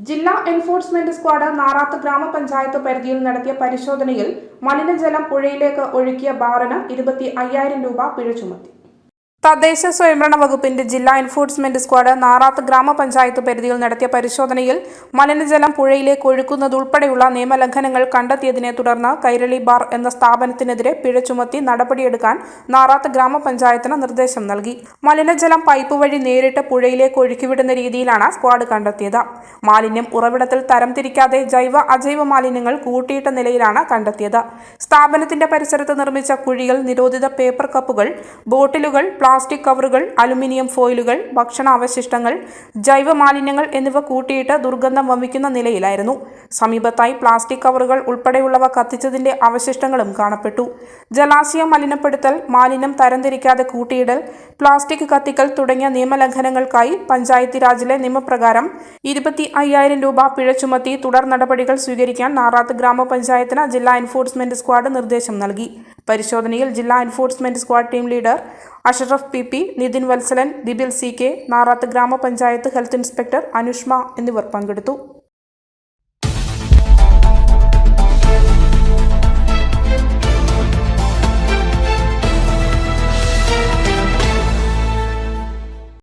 ജില്ലാ enforcement squad Narath ഗ്രാമപഞ്ചായത്ത് പരിധിയിൽ നടത്തിയ പരിശോധനയിൽ മലിനജലം പുഴയിലേക്ക് ഒഴുക്കിയ ബാറിന് ഇരുപത്തി അയ്യായിരം രൂപ പിഴ ചുമത്തി. തദ്ദേശ സ്വയംഭരണ വകുപ്പിന്റെ ജില്ലാ എൻഫോഴ്സ്മെന്റ് സ്ക്വാഡ് നാറാത്ത് ഗ്രാമപഞ്ചായത്ത് പരിധിയിൽ നടത്തിയ പരിശോധനയിൽ മലിനജലം പുഴയിലേക്ക് ഒഴുക്കുന്നതുൾപ്പെടെയുള്ള നിയമലംഘനങ്ങൾ കണ്ടെത്തിയതിനെ തുടർന്ന് കൈരളി ബാർ എന്ന സ്ഥാപനത്തിനെതിരെ പിഴ ചുമത്തി നടപടിയെടുക്കാൻ നാറാത്ത് ഗ്രാമപഞ്ചായത്തിന് നിർദ്ദേശം നൽകി. മലിനജലം പൈപ്പ് വഴി നേരിട്ട് പുഴയിലേക്ക് ഒഴുക്കിവിടുന്ന രീതിയിലാണ് സ്ക്വാഡ് കണ്ടെത്തിയത്. മാലിന്യം ഉറവിടത്തിൽ തരംതിരിക്കാതെ ജൈവ അജൈവ മാലിന്യങ്ങൾ കൂട്ടിയിട്ട നിലയിലാണ് കണ്ടെത്തിയത്. സ്ഥാപനത്തിന്റെ പരിസരത്ത് നിർമ്മിച്ച കുഴികൾ നിരോധിത പേപ്പർ കപ്പുകൾ ബോട്ടിലുകൾ പ്ലാസ്റ്റിക് കവറുകൾ അലുമിനിയം ഫോയിലുകൾ ഭക്ഷണാവശിഷ്ടങ്ങൾ ജൈവ മാലിന്യങ്ങൾ എന്നിവ കൂട്ടിയിട്ട് ദുർഗന്ധം വമിക്കുന്ന നിലയിലായിരുന്നു. സമീപത്തായി പ്ലാസ്റ്റിക് കവറുകൾ ഉൾപ്പെടെയുള്ളവ കത്തിച്ചതിന്റെ അവശിഷ്ടങ്ങളും കാണപ്പെട്ടു. ജലാശയം മലിനപ്പെടുത്തൽ മാലിന്യം തരംതിരിക്കാതെ കൂട്ടിയിടൽ പ്ലാസ്റ്റിക് കത്തിക്കൽ തുടങ്ങിയ നിയമലംഘനങ്ങൾക്കായി പഞ്ചായത്തി രാജിലെ നിയമപ്രകാരം ഇരുപത്തി അയ്യായിരം രൂപ പിഴ ചുമത്തി തുടർ നടപടികൾ സ്വീകരിക്കാൻ നാറാത്ത് ഗ്രാമപഞ്ചായത്തിന് ജില്ലാ എൻഫോഴ്സ്മെന്റ് സ്ക്വാഡ് നിർദ്ദേശം നൽകി. പരിശോധനയിൽ ജില്ലാ enforcement squad team leader Ashraf P P Nithin Vatsalan Dibil C K Narath ഗ്രാമപഞ്ചായത്ത് ഹെൽത്ത് ഇൻസ്പെക്ടർ അനുഷ്മ എന്നിവർ പങ്കെടുത്തു.